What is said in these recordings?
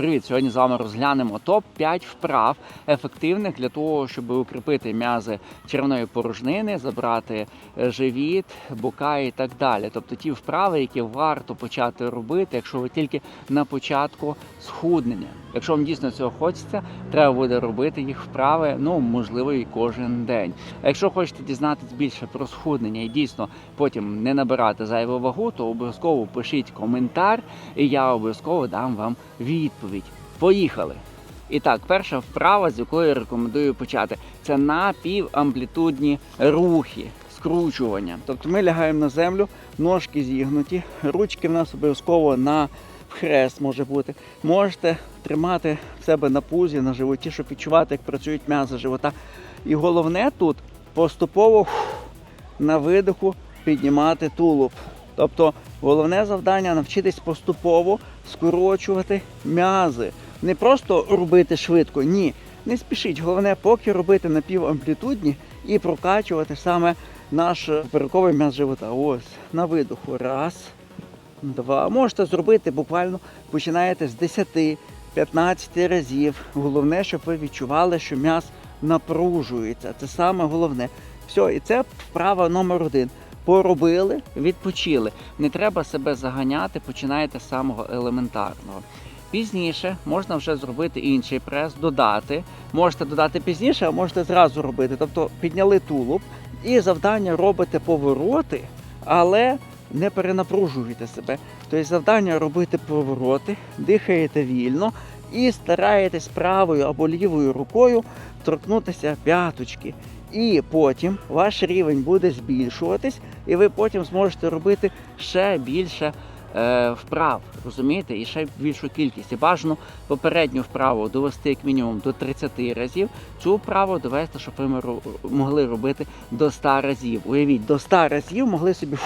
Привіт! Сьогодні з вами розглянемо топ-5 вправ ефективних для того, щоб укріпити м'язи червоної порожнини, забрати е, живіт, бока і так далі. Тобто ті вправи, які варто почати робити, якщо ви тільки на початку схуднення. Якщо вам дійсно цього хочеться, треба буде робити їх вправи, ну можливо, і кожен день. А якщо хочете дізнатись більше про схуднення і дійсно потім не набирати зайву вагу, то обов'язково пишіть коментар, і я обов'язково дам вам відповідь. Поїхали! І так, перша вправа, з якої рекомендую почати, це напівамплітудні рухи, скручування. Тобто ми лягаємо на землю, ножки зігнуті, ручки в нас обов'язково на хрест може бути. Можете тримати себе на пузі, на животі, щоб відчувати, як працюють м'язи живота. І головне тут поступово на видиху піднімати тулуб. Тобто головне завдання навчитись поступово скорочувати м'язи. Не просто робити швидко, ні. Не спішіть. Головне, поки робити напівамплітудні і прокачувати саме наш поперековий м'яз живота. Ось на видоху. Раз, два. Можете зробити буквально починаєте з 10-15 разів. Головне, щоб ви відчували, що м'яз напружується. Це саме головне. Все, і це вправа номер один. Поробили, відпочили. Не треба себе заганяти, починаєте з самого елементарного. Пізніше можна вже зробити інший прес, додати. Можете додати пізніше, а можете зразу робити. Тобто підняли тулуб і завдання робите повороти, але не перенапружуєте себе. Тобто завдання робити повороти, дихаєте вільно і стараєтесь правою або лівою рукою торкнутися п'яточки. І потім ваш рівень буде збільшуватись, і ви потім зможете робити ще більше е, вправ, розумієте, і ще більшу кількість. І бажано попередню вправу довести як мінімум до 30 разів. Цю вправу довести, щоб ви могли робити до 100 разів. Уявіть, до 100 разів могли собі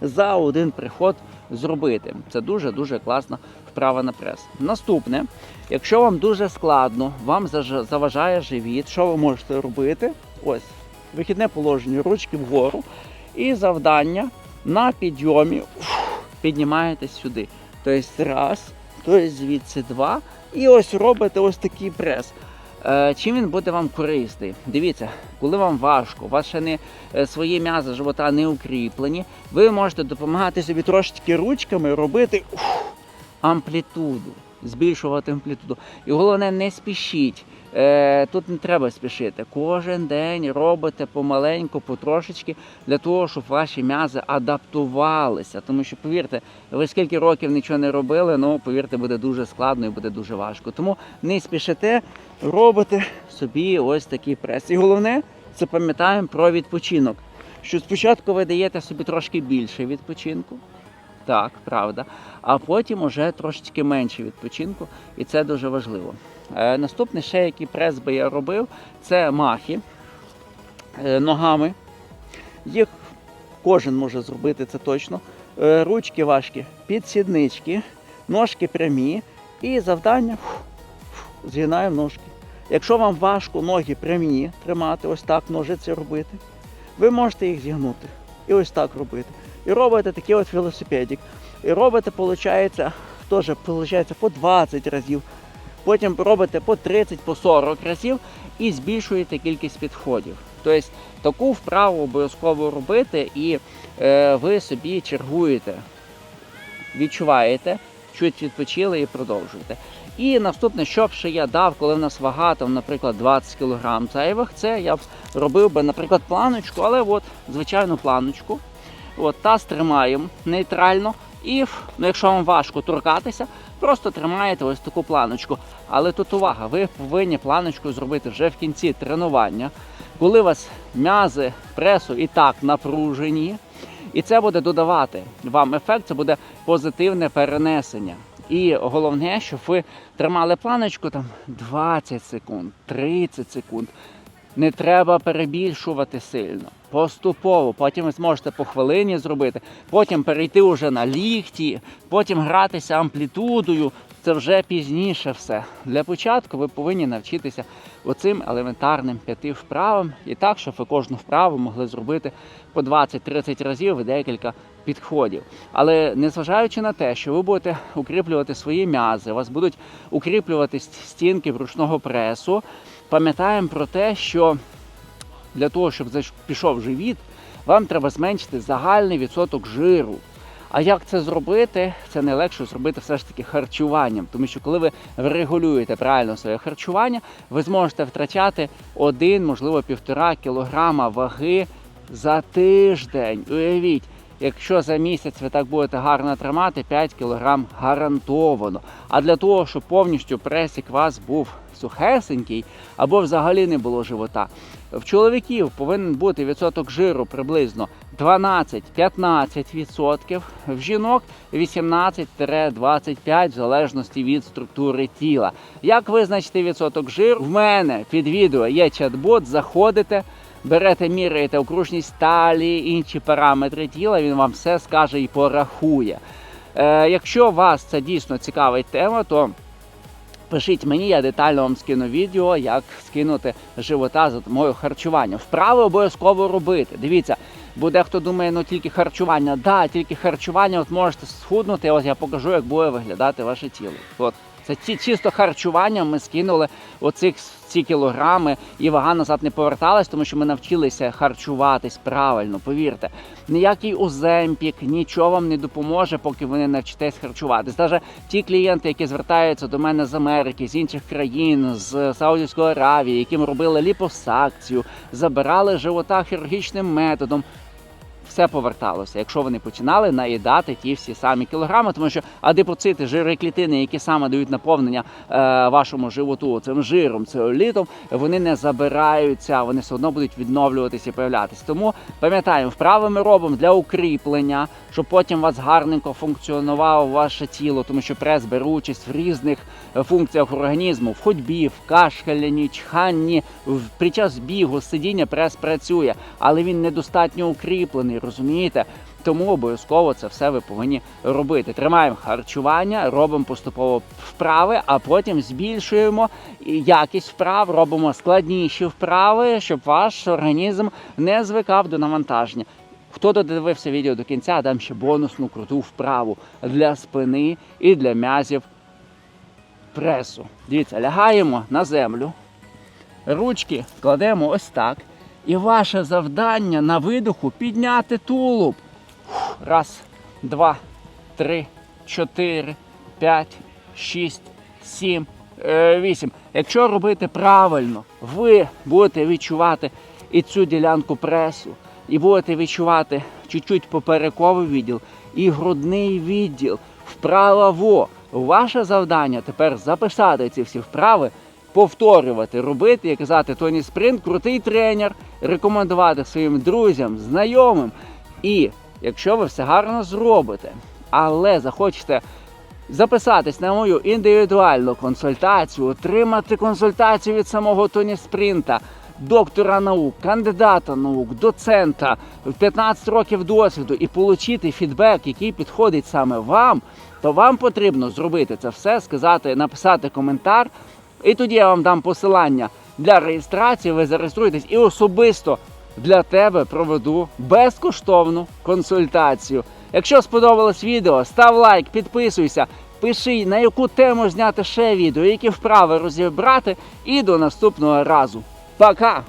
за один приход зробити. Це дуже дуже класна вправа на прес. Наступне, якщо вам дуже складно, вам заважає живіт, що ви можете робити? Ось вихідне положення, ручки вгору, і завдання на підйомі піднімаєтесь сюди. Тобто раз, тобто звідси два. І ось робите ось такий прес. Е, Чим він буде вам корисний? Дивіться, коли вам важко, у вас ще не е, свої м'язи живота не укріплені, ви можете допомагати собі трошечки ручками робити ух, амплітуду, збільшувати амплітуду. І головне, не спішіть. Е, Тут не треба спішити. Кожен день робите помаленьку, потрошечки, для того, щоб ваші м'язи адаптувалися. Тому що, повірте, ви скільки років нічого не робили, ну повірте, буде дуже складно і буде дуже важко. Тому не спішите, робите собі ось такий прес. І головне, це пам'ятаємо про відпочинок. Що спочатку ви даєте собі трошки більше відпочинку. Так, правда. А потім уже трошечки менше відпочинку, і це дуже важливо. Е, наступний ще який прес би я робив, це махи е, ногами. Їх кожен може зробити, це точно. Е, ручки важкі, підсіднички, ножки прямі. І завдання згинаємо ножки. Якщо вам важко ноги прямі тримати, ось так ножиці робити, ви можете їх зігнути. І ось так робити. І робите такий от велосипедик. І робите, виходить, теж виходить, по 20 разів. Потім робите по 30, по 40 разів і збільшуєте кількість підходів. Тобто таку вправу обов'язково робити, і е, ви собі чергуєте, відчуваєте, чуть відпочили і продовжуєте. І наступне, що б ще я дав, коли в нас вага, там, наприклад, 20 кг зайвих, це я б робив би, наприклад, планочку, але от звичайну планочку. От, таз тримаємо нейтрально. І ну, якщо вам важко торкатися, просто тримаєте ось таку планочку. Але тут увага, ви повинні планочку зробити вже в кінці тренування, коли у вас м'язи пресу і так напружені. І це буде додавати вам ефект, це буде позитивне перенесення. І головне, щоб ви тримали планочку там 20 секунд, 30 секунд. Не треба перебільшувати сильно. Поступово. Потім ви зможете по хвилині зробити, потім перейти вже на лікті, потім гратися амплітудою. Це вже пізніше все. Для початку ви повинні навчитися оцим елементарним п'яти вправам і так, щоб ви кожну вправу могли зробити по 20-30 разів декілька підходів. Але незважаючи на те, що ви будете укріплювати свої м'язи, у вас будуть укріплювати стінки ручного пресу, пам'ятаємо про те, що для того, щоб пішов живіт, вам треба зменшити загальний відсоток жиру. А як це зробити? Це найлегше зробити все ж таки харчуванням, тому що коли ви регулюєте правильно своє харчування, ви зможете втрачати один, можливо, півтора кілограма ваги за тиждень. Уявіть, якщо за місяць ви так будете гарно тримати, 5 кілограм гарантовано. А для того, щоб повністю пресік вас був сухесенький або взагалі не було живота, в чоловіків повинен бути відсоток жиру приблизно 12-15%, в жінок 18-25% в залежності від структури тіла. Як визначити відсоток жиру? В мене під відео є чат-бот, заходите. Берете, міряєте окружність талії, інші параметри тіла, він вам все скаже і порахує. Е, якщо вас це дійсно цікавить тема, то Пишіть мені, я детально вам скину відео, як скинути живота за допомогою харчування. Вправи обов'язково робити. Дивіться, бо дехто думає, ну тільки харчування. Да, тільки харчування, от можете схуднути. От я покажу, як буде виглядати ваше тіло. От це ці чисто харчування. Ми скинули оцих ці кілограми, і вага назад не поверталась, тому що ми навчилися харчуватись правильно. Повірте, ніякий оземпік, нічого вам не допоможе, поки ви не навчитесь харчуватись. Навіть ті клієнти, які звертаються до мене з Америки, з інших країн, з Саудівської Аравії, яким робили ліпосакцію, забирали живота хірургічним методом. Все поверталося, якщо вони починали наїдати ті всі самі кілограми, тому що адипоцити, жири клітини, які саме дають наповнення е, вашому животу цим жиром, целюлітом, вони не забираються, вони все одно будуть відновлюватися і появлятися. Тому пам'ятаємо, вправи ми робимо для укріплення, щоб потім у вас гарненько функціонувало ваше тіло, тому що прес бере участь в різних е, функціях організму, в ходьбі, в кашлянні, чханні, під час бігу, сидіння прес працює, але він недостатньо укріплений, розумієте? Тому обов'язково це все ви повинні робити. Тримаємо харчування, робимо поступово вправи, а потім збільшуємо якість вправ, робимо складніші вправи, щоб ваш організм не звикав до навантаження. Хто додивився відео до кінця, дам ще бонусну круту вправу для спини і для м'язів пресу. Дивіться, лягаємо на землю, ручки кладемо ось так. І ваше завдання на видоху підняти тулуб. Раз, два, три, чотири, п'ять, шість, сім, е, вісім. Якщо робити правильно, ви будете відчувати і цю ділянку пресу, і будете відчувати чуть-чуть поперековий відділ, і грудний відділ. Вправо. Ваше завдання тепер записати ці всі вправи, повторювати, робити і казати Тоні Спринт, крутий тренер, рекомендувати своїм друзям, знайомим. І якщо ви все гарно зробите, але захочете записатись на мою індивідуальну консультацію, отримати консультацію від самого Тоні Спринта, доктора наук, кандидата наук, доцента, 15 років досвіду і отримати фідбек, який підходить саме вам, то вам потрібно зробити це все, сказати, написати коментар, і тоді я вам дам посилання для реєстрації. Ви зареєструєтесь і особисто для тебе проведу безкоштовну консультацію. Якщо сподобалось відео, став лайк, підписуйся, пиши на яку тему зняти ще відео, які вправи розібрати, і до наступного разу. Пока!